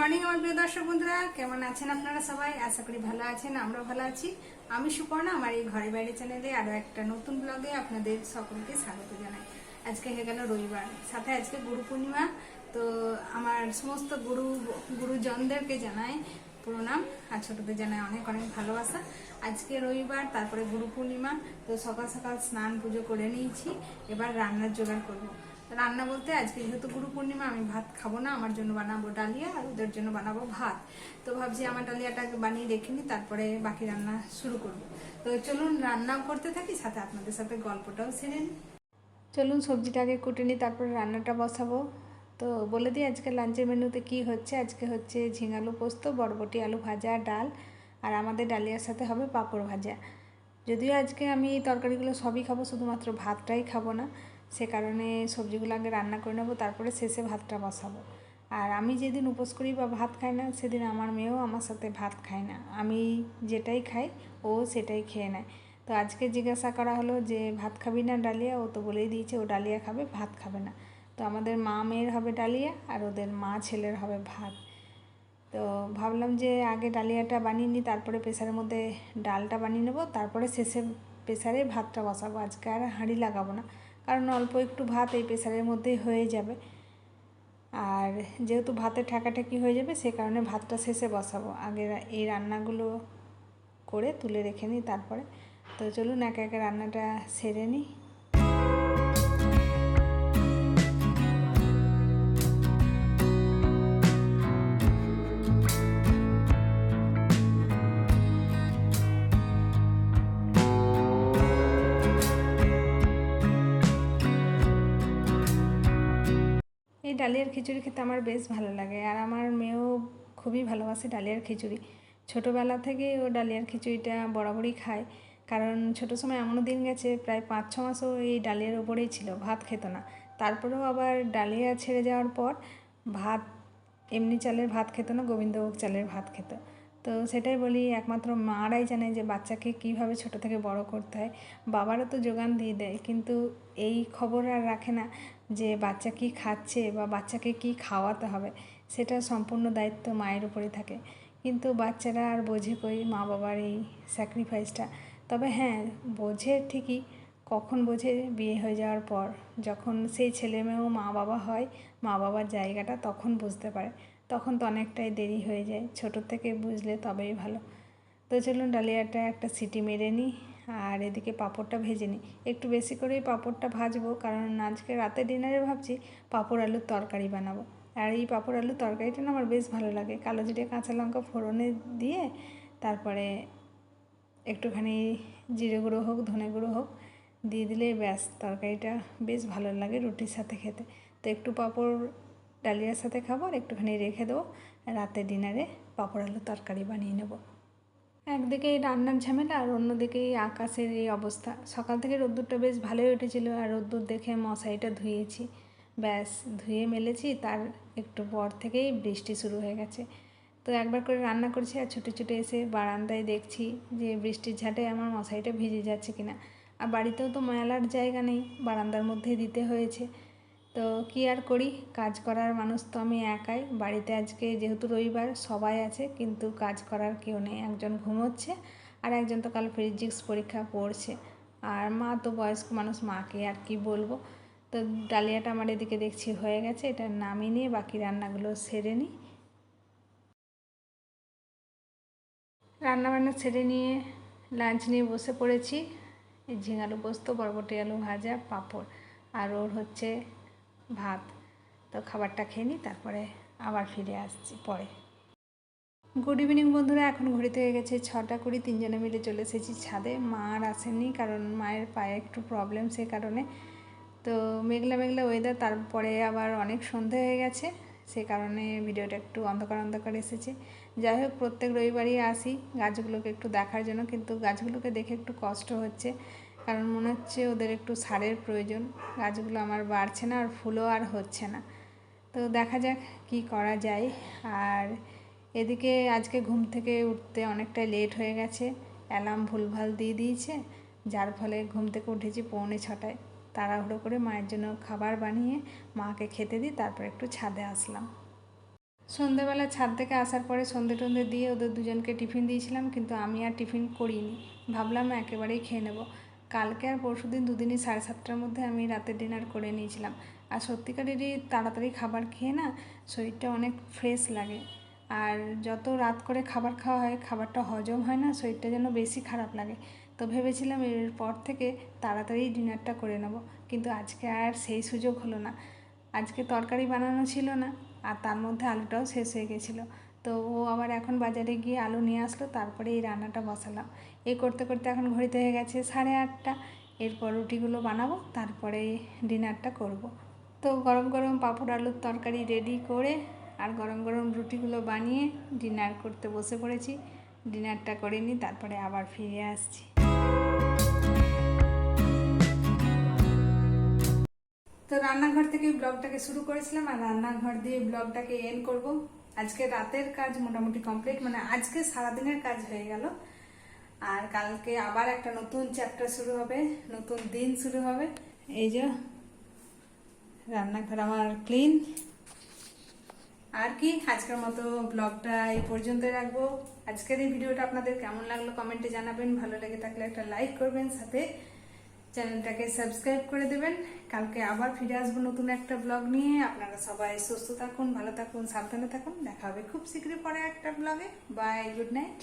Morning আমার প্রিয় দর্শক বন্ধুরা। কেমন আছেন আপনারা সবাই? আশা করি ভালো আছেন আমরা ভালো আছি। আমি সুপর্ণা, আমার এই ঘরে বাইরে চ্যানেলে আরও একটা নতুন ব্লগে আপনাদের সকলকে স্বাগত জানাই। আজকে হয়ে গেল রবিবার, সাথে আজকে গুরু পূর্ণিমা। তো আমার সমস্ত গুরু, গুরুজনদেরকে জানাই প্রণাম, আর ছোটদের জানাই অনেক অনেক ভালোবাসা। আজকে রবিবার, তারপরে গুরু পূর্ণিমা, তো সকাল সকাল স্নান পুজো করে নিয়েছি, এবার রান্নার জোগাড় করব। রান্না বলতে আজকে যেহেতু গুরু পূর্ণিমা, আমি ভাত খাব না, আমার জন্য বানাবো ডালিয়া আর ওদের জন্য বানাবো ভাত। তো ভাবছি আমার ডালিয়াটাকে বানিয়ে রেখে নিই, তারপরে বাকি রান্না শুরু করব। তো চলুন রান্নাও করতে থাকি, সাথে আপনাদের সাথে গল্পটাও সেরে নিই। চলুন সবজিটাকে কুটে নিই, তারপরে রান্নাটা বসাবো। তো বলে দিই, আজকে লাঞ্চের মেনুতে কি হচ্ছে? আজকে হচ্ছে ঝিঙালু পোস্ত, বরবটি, আলু ভাজা, ডাল, আর আমাদের ডালিয়ার সাথে হবে পাঁপড় ভাজা। যদিও আজকে আমি তরকারিগুলো সবই খাব, শুধুমাত্র ভাতটাই খাব না। সে কারণে সবজিগুলো আগে রান্না করে নেব, তারপরে শেষে ভাতটা বসাবো। আর আমি যেদিন উপোস করি বা ভাত খাই না, সেদিন আমার মেয়েও আমার সাথে ভাত খায় না। আমি যেটাই খাই, ও সেটাই খেয়ে নেয়। তো আজকে জিজ্ঞাসা করা হলো যে, ভাত খাবি না ডালিয়া? ও তো বলেই দিয়েছে, ও ডালিয়া খাবে, ভাত খাবে না। তো আমাদের মা মেয়ের হবে ডালিয়া, আর ওদের মা ছেলের হবে ভাত। তো ভাবলাম যে, আগে ডালিয়াটা বানিয়ে নিই, তারপরে প্রেসারের মধ্যে ডালটা বানিয়ে নেব, তারপরে শেষে প্রেসারে ভাতটা বসাবো। আজকে আর হাঁড়ি লাগাবো না। কারণ অল্প একটু ভাত এই প্রেশারের মধ্যেই হয়ে যাবে। আর যেহেতু ভাতের ঠেকাঠেকি হয়ে যাবে, সে কারণে ভাতটা শেষে বসাবো। আগে এই রান্নাগুলো করে তুলে রেখে নিই তারপরে। তো চলুন একে একে রান্নাটা সেরে নিই। এই ডালিয়ার খিচুড়ি খেতে আমার বেশ ভালো লাগে। আর আমার মেয়েও খুবই ভালোবাসে ডালিয়ার খিচুড়ি। ছোটোবেলা থেকে ও ডালিয়ার খিচুড়িটা বরাবরই খায়। কারণ ছোটো সময় এমনও দিন গেছে, প্রায় পাঁচ, ছ মাসও এই ডালিয়ার ওপরেই ছিল, ভাত খেত না। তারপরেও আবার ডালিয়া ছেড়ে যাওয়ার পর ভাত, এমনি চালের ভাত খেত না, গোবিন্দভোগ চালের ভাত খেত। তো সেটাই বলি, একমাত্র মারাই জানে যে বাচ্চাকে কীভাবে ছোট থেকে বড় করতে হয়। বাবারও তো যোগান দিয়ে দেয়, কিন্তু এই খবর আর রাখে না যে বাচ্চা কি খাচ্ছে বা বাচ্চাকে কি খাওয়াতে হবে, সেটা সম্পূর্ণ দায়িত্ব মায়ের উপরে থাকে। কিন্তু বাচ্চারা আর বোঝে কই মা বাবার এই স্যাক্রিফাইসটা তবে হ্যাঁ বোঝে ঠিকই, কখন বোঝে বিয়ে হয়ে যাওয়ার পর। যখন সেই ছেলে মেয়েও মা বাবা হয়, মা বাবার জায়গাটা তখন বুঝতে পারে। তখন তো অনেকটাই দেরি হয়ে যায়। ছোটোর থেকে বুঝলে তবেই ভালো। তো চলুন ডালিয়াটা একটা সিটি মেরে নিই আর এদিকে পাঁপড়টা ভেজে নিই একটু বেশি করেই পাঁপড়টা ভাজবো কারণ আজকে রাতে ডিনারে ভাবছি পাঁপড় আলুর তরকারি বানাবো। আর এই পাঁপড় আলুর তরকারিটা না আমার বেশ ভালো লাগে। কালো জিরে, কাঁচা লঙ্কা ফোড়নে দিয়ে তারপরে একটুখানি জিরে গুঁড়ো হোক, ধনে গুঁড়ো হোক দিয়ে দিলে ব্যাস তরকারিটা বেশ ভালো লাগে রুটির সাথে খেতে। তো একটু পাঁপড় ডালিয়ার সাথে খাব আর একটুখানি রেখে দেবো। রাতে ডিনারে পাঁপড় আলু তরকারি বানিয়ে নেব। একদিকে এই রান্নার ঝামেলা আর অন্যদিকে এই আকাশের এই অবস্থা। সকাল থেকে রোদ্দুরটা বেশ ভালোই উঠেছিল আর রোদ্দুর দেখে মশারিটা ধুয়েছি। ব্যাস, ধুয়ে মেলেছি, তার একটু পর থেকেই বৃষ্টি শুরু হয়ে গেছে। তো একবার করে রান্না করছি আর ছুটে ছুটে এসে বারান্দায় দেখছি যে বৃষ্টির ঝাঁটে আমার মশারিটা ভিজে যাচ্ছে কিনা। আর বাড়িতেও তো ময়লার জায়গা নেই, বারান্দার মধ্যেই দিতে হয়েছে। তো কি আর করি? কাজ করার মানুষ তো আমি একাই। বাড়িতে আজকে যেহেতু রবিবার, সবাই আছে, কিন্তু কাজ করার কেউ নেই। একজন ঘুমোচ্ছে আর একজন তো কাল ফিজিক্স পরীক্ষা পড়ছে। আর মা তো বয়স্ক মানুষ, মাকে আর কি বলব? তো ডালিয়াটা আমার এদিকে দেখছি হয়ে গেছে, এটা নামিয়ে নিয়ে বাকি রান্নাগুলো সেরে নিই। রান্নাবান্না সেরে নিয়ে লাঞ্চ নিয়ে বসে পড়েছি। এই ঝিঙালু পোস্ত, বরবটি, আলু ভাজা, পাঁপড়। আর ওর হচ্ছে ভাত। তো খাবারটা খেয়ে নিই, তারপরে আবার ফিরে আসছি পরে। গুড ইভিনিং বন্ধুরা, এখন ঘড়িতে হয়ে গেছে ছটা কুড়ি, তিনজনে মিলে চলে এসেছি ছাদে। মা আর আসেননি কারণ মায়ের পায়ে একটু প্রবলেম সে কারণে। তো মেঘলা মেঘলা ওয়েদার তারপরে আবার অনেক সন্ধে হয়ে গেছে, সে কারণে ভিডিওটা একটু অন্ধকার অন্ধকার এসেছে। যাই হোক, প্রত্যেক রবিবারই আসি, গাছগুলোকে একটু দেখার জন্য, কিন্তু গাছগুলোকে দেখে একটু কষ্ট হচ্ছে। কারণ মনে হচ্ছে ওদের একটু সারের প্রয়োজন। গাছগুলো আমার বাড়ছে না আর ফুলও আর হচ্ছে না। তো দেখা যাক কি করা যায়। আর এদিকে আজকে ঘুম থেকে উঠতে অনেকটাই লেট হয়ে গেছে। অ্যালার্ম ভুলভাল দিয়ে দিয়েছে। যার ফলে ঘুম থেকে উঠেছি পৌনে ছটায়। তাড়াহুড়ো করে মায়ের জন্য খাবার বানিয়ে মাকে খেতে দিই, তারপর একটু ছাদে আসলাম। সন্ধেবেলা ছাদ থেকে আসার পরে সন্ধে টন্ধে দিয়ে ওদের দুজনকে টিফিন দিয়েছিলাম, কিন্তু আমি আর টিফিন করিনি। ভাবলাম একেবারেই খেয়ে নেব। কালকে আর পরশু দিন দুদিনই সাড়ে সাতটার মধ্যে আমি রাতের ডিনার করে নিয়েছিলাম। আর সত্যিকারেরই তাড়াতাড়ি খাবার খেয়ে না শরীরটা অনেক ফ্রেশ লাগে। আর যত রাত করে খাবার খাওয়া হয়, খাবারটা হজম হয় না, শরীরটা যেন বেশি খারাপ লাগে। তো ভেবেছিলাম এরপর থেকে তাড়াতাড়ি ডিনারটা করে নেব। কিন্তু আজকে আর সেই সুযোগ হলো না। আজকে তরকারি বানানো ছিল না, আর তার মধ্যে আলুটাও শেষ হয়ে গেছিল। তো ও আবার এখন বাজারে গিয়ে আলু নিয়ে আসলো, তারপরে এই রান্নাটা বসালাম। এই করতে করতে এখন ঘড়িতে হয়ে গেছে সাড়ে আটটা। এরপর রুটিগুলো বানাবো, তারপরে ডিনারটা করব। তো গরম গরম পাঁপড় আলুর তরকারি রেডি করে আর গরম গরম রুটিগুলো বানিয়ে ডিনার করতে বসে পড়েছি। ডিনারটা করে নিই, তারপরে আবার ফিরে আসছি। তো রান্নাঘর থেকে ব্লগটাকে শুরু করেছিলাম আর রান্নাঘর দিয়ে ব্লগটাকে এন করব। আজকে রাতের কাজ মোটামুটি কমপ্লিট মানে আজকে সারাদিনের কাজ হয়ে গেল। আর কালকে আবার একটা নতুন চ্যাপ্টার শুরু হবে, নতুন দিন শুরু হবে। এই যে, রান্নাঘর আমার ক্লিন আর কি, আজকের মতো ব্লগটা এই পর্যন্ত রাখব। আজকের এই ভিডিওটা আপনাদের কেমন লাগল কমেন্টে জানাবেন। ভালো লেগে থাকলে একটা লাইক করবেন সাথে। চ্যানেলটাকে সাবস্ক্রাইব করে দেবেন। কালকে আবার ফিরে আসব নতুন একটা ব্লগ নিয়ে। আপনারা সবাই সুস্থ থাকুন, ভালো থাকুন, সাবধানে থাকুন। দেখা হবে খুব শীঘ্রই পরে একটা ব্লগে বাই গুড নাইট